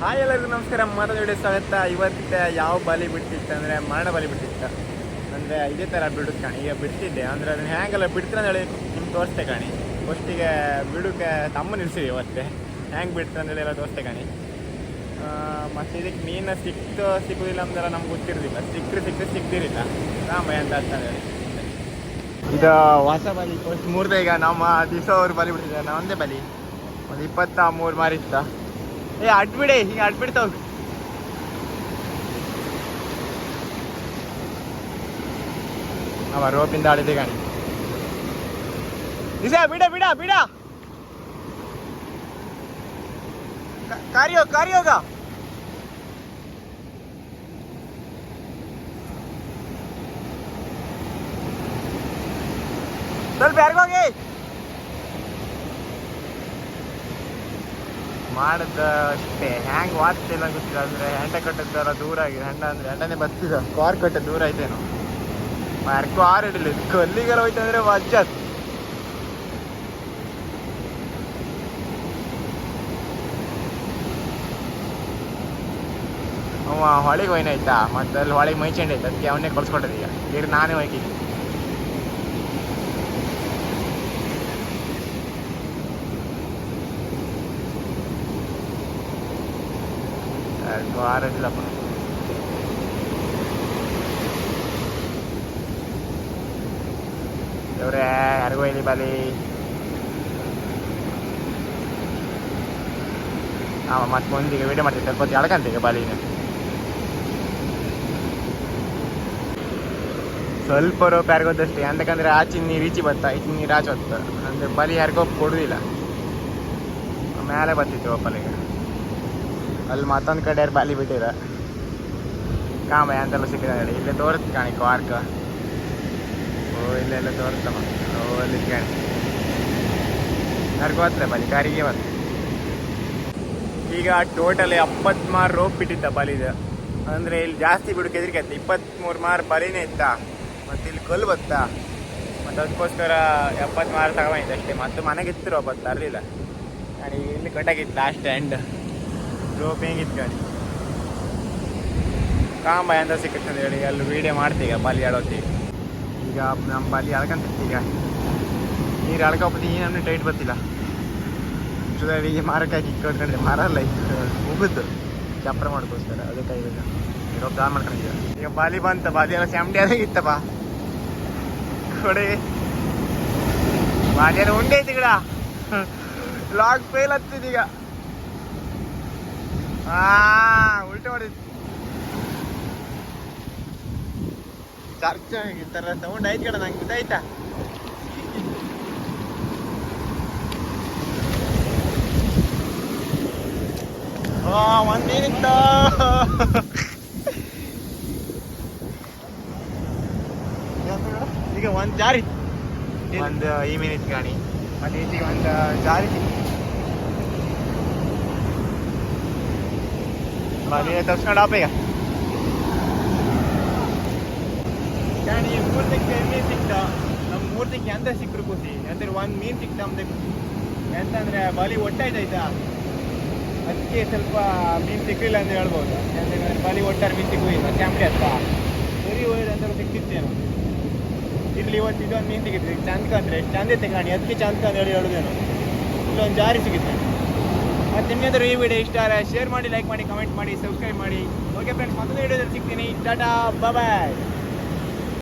Hi ಎಲ್ಲರಿಗೂ ನಮಸ್ಕಾರ video ಸ್ವಾಗತ. ಇವತ್ತೆ ಯಾವ ಬಲಿ ಬಿಡ್ತಿತ್ತು ಅಂದರೆ ಮರಣ ಬಲಿ ಬಿಡ್ತಿತ್ತು ಅಂದರೆ ಇದೇ ಥರ ಬಿಡುತ್ತೆ ಕಾಣಿ. ಈಗ ಬಿಡ್ತಿದ್ದೆ ಅಂದರೆ ಅದನ್ನ ಹ್ಯಾಂಗೆಲ್ಲ ಬಿಡ್ತಾರೆ ಅಂತ ಹೇಳಿ ನಿಮ್ಗೆ ತೋರಿಸ್ತೆ ಕಾಣಿ. ಫಸ್ಟಿಗೆ ಬಿಡೋಕೆ ತಮ್ಮ ನಿಲ್ಸಿದೆ ಇವತ್ತೆ. ಹ್ಯಾಂಗೆ ಬಿಡ್ತಾರೆ ಅಂತೇಳಿ ಎಲ್ಲ ತೋರಿಸ್ತೆ ಕಾಣಿ. ಮತ್ತು ಇದಕ್ಕೆ ಮೀನು ಸಿಕ್ತು ಸಿಕ್ಕುದಿಲ್ಲ ಅಂದ್ರೆ ನಮ್ಗೆ ಗೊತ್ತಿರೋದಿಲ್ಲ. ಸಿಕ್ಕರೆ ಸಿಕ್ಕರೆ ಸಿಕ್ತಿರಿಲ್ಲ ರಾಮಯ್ಯ ಅಂತ ಅಂತಂದೇಳಿ ಇದು ಹೊಸ ಬಲಿ. ಫಸ್ಟ್ ಮೂರ್ದೆ ಈಗ ನಮ್ಮ ದಿವಸ ಅವ್ರು ಬಲಿ ಬಿಡ್ತಿದ್ದಾರೆ ಒಂದೇ ಬಲಿ. ಒಂದು ಇಪ್ಪತ್ತ ಮೂರು ಮಾರಿತ್ತ. ಏ ಅಡ್ಬಿಡಿ ಹಿಂಗೆ ಅಡ್ಬಿಡ್ತಾವ ಅವ ರೋಪಿಂದ ಆಡಿದೆ ಗಾಣಿ ದಿಸ ಬಿಡ ಬಿಡ ಬಿಡ ಕ- ಕಾರ್ಯೋಗ ಕಾರ್ಯೋಗ ಸ್ವಲ್ಪ ಯಾರಿಗೋಗಿ ಮಾಡದ ಅಷ್ಟೇ ಹ್ಯಾಂಗ್ ಇಲ್ಲ ಗೊತ್ತಿಲ್ಲ. ಅಂದ್ರೆ ಹೆಂಡ ಕಟ್ಟದ್ದೆಲ್ಲ ದೂರ ಆಗಿದೆ. ಹೆಂಡ ಅಂದ್ರೆ ಹೆಂಡನೇ ಬತ್ತಿದ. ಕಾರ್ ಕಟ್ಟ ದೂರ ಆಯ್ತೇನು. ಯಾರು ಕಾರ್ ಇಡಲಿಲ್ಲ ಕಲ್ಲಿಗೆಲ್ಲ ಹೋಯ್ತು ಅಂದ್ರೆ ವಜ್ಜತ್ ಅವ ಹೊಳಿಗೆ ಹೋಯ್ನ ಆಯ್ತಾ ಮತ್ತೆ ಅಲ್ಲಿ ಹೊಳಿಗೆ ಮೈಚಂಡಿ ಆಯ್ತು ಅದಕ್ಕೆ ಅವನ್ನೇ ಕಳ್ಸ್ಕೊಟ್ಟದೀಗ ಈಗ ನಾನೇ ಹೋಯ್ಕಿದ್ದೆ ಕಾರ್ ಇಲ್ಲಪ್ಪ ಇವ್ರೆ ಯಾರಿಗೂ ಇಲ್ಲಿ ಬಲಿ ಅವ ಮತ್ತೆ ಮುಂದಿಗೆ ವಿಡಿಯೋ ಮಾಡ್ತಿದ್ದೆ ಸ್ವಲ್ಪ ಹೊತ್ತು ಎಳ್ಕಂತೀಗ ಬಲಿನ ಸ್ವಲ್ಪ ರೋಪ್ ಯಾರಿಗೋದಷ್ಟೇ ಅಂತಕಂದ್ರೆ ಆಚಿನ ನೀರು ಈಚಿ ಬತ್ತ ಈಚಿನ ನೀರು ಆಚೆ ಬತ್ತ ಅಂದ್ರೆ ಬಲಿ ಯಾರಿಗೋ ಕೊಡುದಿಲ್ಲ ಮೇಲೆ ಬತ್ತಿತ್ತು ಒಪ್ಪಲಿಗೆ ಅಲ್ಲಿ ಮತ್ತೊಂದು ಕಡೆ ಯಾರು ಬಾಲಿ ಬಿಟ್ಟಿರ ಕಾಮ ಅಂತೆಲ್ಲ ಸಿಕ್ಕಿದ ನೋಡಿ. ಇಲ್ಲೇ ತೋರಿಸ್ತು ಕಾಣಿ ಕ್ವಾರ್ಕ್ ಓ ಇಲ್ಲೆಲ್ಲ ತೋರಿಸ್ತಮ್ಮ ಓ, ಅಲ್ಲಿ ಕಾಣಿ ಯಾರಿಗೂ ಹತ್ರ ಬಲಿ, ಕಾರಿಗೆ ಬಂತು ಈಗ ಟೋಟಲ್ ಎಪ್ಪತ್ಮಾರು ರೋಪ್ ಬಿಟ್ಟಿತ್ತ ಬಲಿದ. ಅಂದರೆ ಇಲ್ಲಿ ಜಾಸ್ತಿ ಬಿಡಕ್ಕೆ ಹೆದರಿಕೆ ಆಯ್ತು ಇಪ್ಪತ್ತ್ಮೂರು ಮಾರು ಬಲಿನೇ ಇತ್ತ. ಮತ್ತು ಇಲ್ಲಿ ಕಲ್ಲು ಬತ್ತ. ಮತ್ತೆ ಅದಕ್ಕೋಸ್ಕರ ಎಪ್ಪತ್ಮಾರು ತಗೊಂಡಿದ್ದೆ ಅಷ್ಟೇ. ಮತ್ತೆ ಮನೆಗೆ ಇತ್ತು ತರಲಿಲ್ಲ ನಾನು ಇಲ್ಲಿ ಕಟ್ಟಾಗಿತ್ತು ಲಾಸ್ಟ್ ಎಂಡ್ ರೋಪ್ ಹೆಂಗಿತ್ತು ಗಾಡಿ ಕಾಂಬ ಎಂತ ಸಿಕ್ಕತ್ತೆ ಅಂತ ಹೇಳಿ ಅಲ್ಲಿ ವೀಡಿಯೋ ಮಾಡ್ತೀಗ ಬಲಿ ಆಡೋತಿ ಈಗ ನಮ್ಮ ಬಲಿ ಈಗ. ನೀರು ಅಳ್ಕೊಬತ್ತಿ ಏನನ್ನು ಟೈಟ್ ಬರ್ತಿಲ್ಲ ಈಗ ಮಾರಕ್ಕಾಗಿ ಇಟ್ಕೊಂಡ್ರೆ ಮಾರಲ್ಲ ಮುಗಿದ್ದು ಚಪ್ಪರ ಮಾಡ್ಕೋಸ್ಕರ ಅದಕ್ಕೆ ಇವಾಗ ಇರೋ ಪ್ಲಾನ್ ಮಾಡ್ಕೊಂಡಿದ್ದೆ ಈಗ ಬಾಲಿ ಬಂತ, ಬಾಲಿ ಎಲ್ಲ ಸ್ಯಾಮ್ಡಿ ಆದಾಗಿತ್ತಪ್ಪ ಕೊಡಿ. ಬಾಲಿ ಎಲ್ಲ ಉಂಡೆ ಐತಿ ಗಿಡ ಲಾಗ್ ಫೇಲ್ ಹತ್ತಿದೀಗ ಹಾ ಉಲ್ಟೆ ಹೊಡಿದ್ ಚರ್ಚ್ ಈ ಥರ ಸೌಂಡ್ ಆಯ್ತು ಕಣ ನಂಗೆ. ಗೊತ್ತಾಯ್ತಾ? ಆ ಒಂದ್ ಮೀನಿತ್ತ ಈಗ ಒಂದ್ ಜಾರಿ. ಒಂದು ಈ ಮೀನಿತ್ತು ಗಾಣಿ. ಮತ್ತೆ ಈಚೆಗೆ ಒಂದು ಜಾರಿ. ನೀವೇ ತರ್ಸ್ಕೊಂಡಪ್ಪ ಈಗ ಗಾಣಿ ಮೂರ್ತಿಗೆ ಮೀನು ಸಿಕ್ತ ನಮ್ಮ ಮೂರ್ತಿಗೆ ಎಂತ ಸಿಕ್ಕರು ಖುಷಿ ಅಂದ್ರೆ ಒಂದು ಮೀನು ಸಿಕ್ತ ನಮ್ದು ಎಂತಂದ್ರೆ ಬಲಿ ಒಟ್ಟಾಯ್ತಾಯ್ತಾ ಅದಕ್ಕೆ ಸ್ವಲ್ಪ ಮೀನು ಸಿಕ್ಕಲಿಲ್ಲ ಅಂತ ಹೇಳ್ಬೋದು. ಯಾಕಂದ್ರೆ ಬಲಿ ಒಟ್ಟಾರೆ ಮೀನು ಸಿಗುವುದಿಲ್ಲ ಚಾಂಪಡಿ ಹತ್ರ ಸರಿ ಹೋಯ್ದು ಅಂತ ಸಿಕ್ತಿತ್ತೇನು ಇಲ್ಲಿ ಇವತ್ತು ಇದೊಂದು ಮೀನು ಸಿಗುತ್ತೆ ಚಂದ ಅಂದ್ರೆ, ಚಂದ ತಗೊಂಡು ಅದಕ್ಕೆ ಚಂದ ಅಂತ ಹೇಳಿ ಹೇಳುದೇನು ಇಲ್ಲೊಂದು ಜಾರಿ ಸಿಗುತ್ತೆ ನಿಮ್ಮೆಂದರು ಈ ವಿಡಿಯೋ ಇಷ್ಟ ಆದರೆ ಶೇರ್ ಮಾಡಿ ಲೈಕ್ ಮಾಡಿ ಕಮೆಂಟ್ ಮಾಡಿ ಸಬ್ಸ್ಕ್ರೈಬ್ ಮಾಡಿ. ಓಕೆ ಫ್ರೆಂಡ್ಸ್ ಮತ್ತೊಂದು ವಿಡಿಯೋದಲ್ಲಿ ಸಿಗ್ತೀನಿ. ಟಾಟಾ ಬಾಯ್